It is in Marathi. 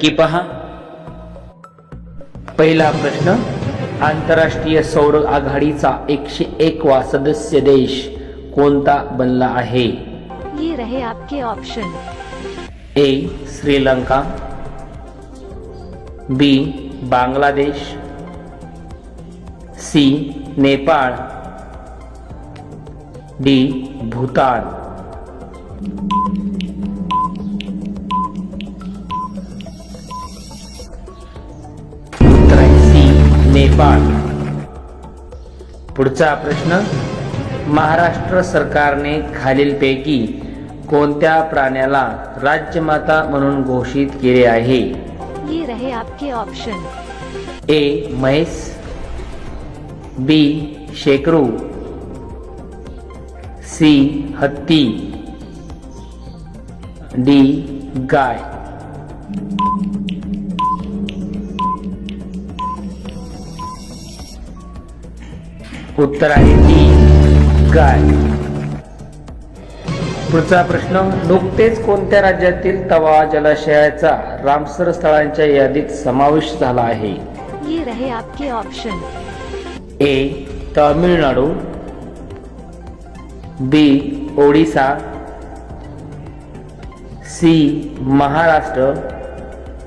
की पहा. पहिला प्रश्न आंतरराष्ट्रीय सौर आघाडीचा एकशे एकवा सदस्य देश कोणता बनला आहे? ये रहे आपके option A Sri Lanka. B Bangladesh. C Nepal. D Bhutan. Nepal पुढचा प्रश्न महाराष्ट्र सरकारने खालीलपैकी कोणत्या प्राण्याला राज्यमाता म्हणून घोषित केले आहे? ये रहे आपके ऑप्शन ए म्हैस बी शेकरू. सी हत्ती. डी गाय. उत्तर आहे डी. गाय पुढचा प्रश्न नुकतेच कोणत्या राज्यातील तवा जलाशयाचा रामसर स्थळांच्या यादीत समावेश झाला आहे? ये रहे आपके option A Tamil Nadu. B Odisha. C Maharashtra.